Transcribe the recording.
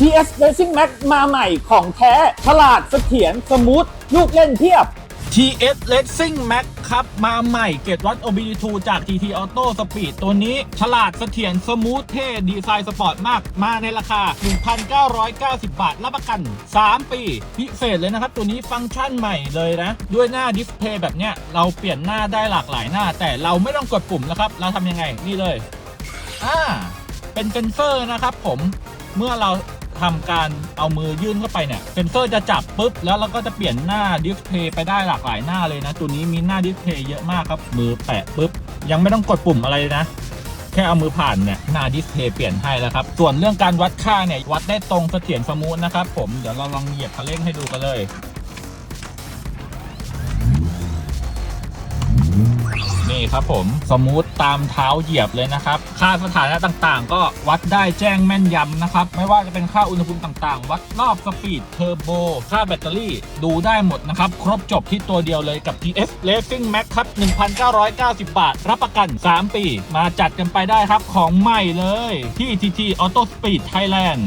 TS Racing Max มาใหม่ของแท้ ฉลาดเสถียรสมูทลูกเล่นเพียบ TS Racing Max ครับ มาใหม่เกรดวัด OBD2 จาก TT Auto Speed ตัวนี้ฉลาดเสถียรสมูทเท่ดีไซน์สปอร์ตมาก มาในราคา 1,990 บาท รับประกัน 3 ปี พิเศษเลยนะครับ ตัวนี้ฟังก์ชันใหม่เลยนะ ด้วยหน้าดิสเพย์แบบเนี้ย เราเปลี่ยนหน้าได้หลากหลายหน้า แต่เราไม่ต้องกดปุ่มนะครับ เราทำยังไงนี่เลยอ่าเป็นเซนเซอร์นะครับผมเมื่อเรา ทำการเอามือยื่นเข้าไปเนี่ยเซนเซอร์จะจับปุ๊บแล้วเราก็จะเปลี่ยนหน้าดิสเพย์ไปได้หลากหลายหน้าเลยนะ ตัวนี้มีหน้าดิสเพย์เยอะมากครับ มือแปะปุ๊บ ยังไม่ต้องกดปุ่มอะไรเลยนะ แค่เอามือผ่านเนี่ยหน้าดิสเพย์เปลี่ยนให้แล้วครับ ส่วนเรื่องการวัดค่าเนี่ยวัดได้ตรงเสถียรสมูทนะครับผมเดี๋ยวเราลองเหยียบคันเร่งให้ดูกันเลย นี่ครับผมสมูทตามเท้าเหยียบเลยนะครับ ค่าสถานะต่างๆ ก็วัดได้แจ้งแม่นยำนะครับ ไม่ว่าจะเป็นค่าอุณหภูมิต่างๆ วัดรอบสปีดเทอร์โบค่าแบตเตอรี่ดูได้หมดนะครับ ครบจบที่ตัวเดียวเลยกับ TS Racing Max ครับ 1,990 บาท รับประกัน 3 ปี มาจัดกันไปได้ครับของใหม่เลย ที่ TT Auto Speed Thailand